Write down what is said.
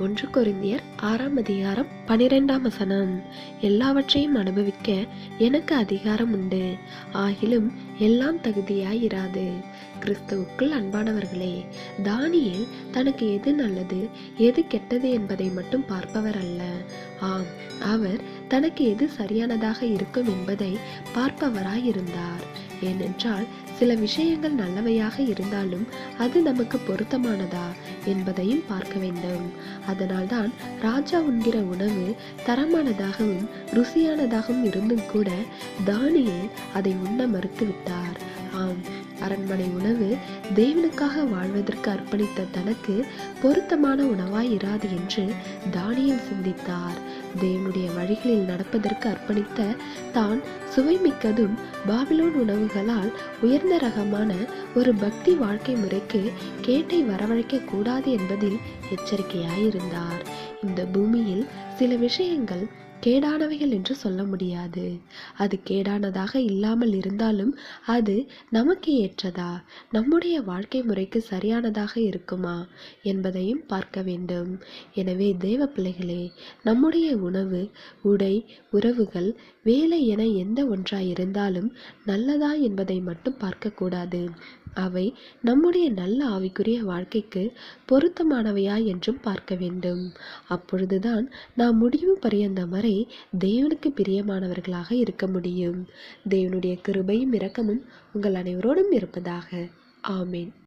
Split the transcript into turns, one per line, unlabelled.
ஒன்று கொரிந்தியர் ஆறாம் அதிகாரம் பனிரெண்டாம் வசனம். எல்லாவற்றையும் அனுபவிக்க எனக்கு அதிகாரம் உண்டு. ஆகிலும் எல்லாம் தகுதியாயிராது. கிறிஸ்துவுக்குள் அன்பானவர்களே தானியில் தனக்கு எது நல்லது எது கெட்டது என்பதை மட்டும் பார்ப்பவர் அல்ல. ஆம் அவர் தனக்கு எது சரியானதாக இருக்கும் என்பதை பார்ப்பவராய் இருந்தார் ஏனென்றால் சில விஷயங்கள் நல்லவையாக இருந்தாலும் அது நமக்கு பொருத்தமானதா என்பதையும் பார்க்க வேண்டும். அதனால்தான் ராஜா உண்கிற உணவு தரமானதாகவும் ருசியானதாகவும் இருந்தும் கூட தானியல் அதை உண்ண மறுத்துவிட்டார். ஆம் அரண்மனை உணவு தேவனுக்காக வாழ்வதற்கு அர்ப்பணித்த தனக்கு பொருத்தமான உணவாய் இராது என்று தானியல் சிந்தித்தார். தேவனுடைய வழிகளில் நடப்பதற்கு அர்ப்பணித்த தான் சுவைமிக்கதும் பாபிலோன் உணவுகளால் உயர்ந்த ரகமான ஒரு பக்தி வாழ்க்கை முறைக்கு கேட்டை வரவழைக்க கூடாது என்பதில் எச்சரிக்கையாயிருந்தார். இந்த பூமியில் சில விஷயங்கள் கேடானவைகள் என்று சொல்ல முடியாது. அது கேடானதாக இல்லாமல் இருந்தாலும் அது நமக்கு ஏற்றதா? நம்முடைய வாழ்க்கை முறைக்கு சரியானதாக இருக்குமா? என்பதையும் பார்க்க வேண்டும். எனவே தேவ பிள்ளைகளே நம்முடைய உணவு உடை உறவுகள் வேலை என எந்த ஒன்றாய் இருந்தாலும் நல்லதா என்பதை மட்டும் பார்க்கக்கூடாது. அவை நம்முடைய நல்ல ஆவிக்குரிய வாழ்க்கைக்கு பொருத்தமானவையா என்றும் பார்க்க வேண்டும். அப்பொழுதுதான் நாம் முடிவு பரியந்தம் வரை தேவனுக்கு பிரியமானவர்களாக இருக்க முடியும்? தேவனுடைய கிருபையும் இரக்கமும் உங்கள் அனைவரோடும் இருப்பதாக. ஆமேன்.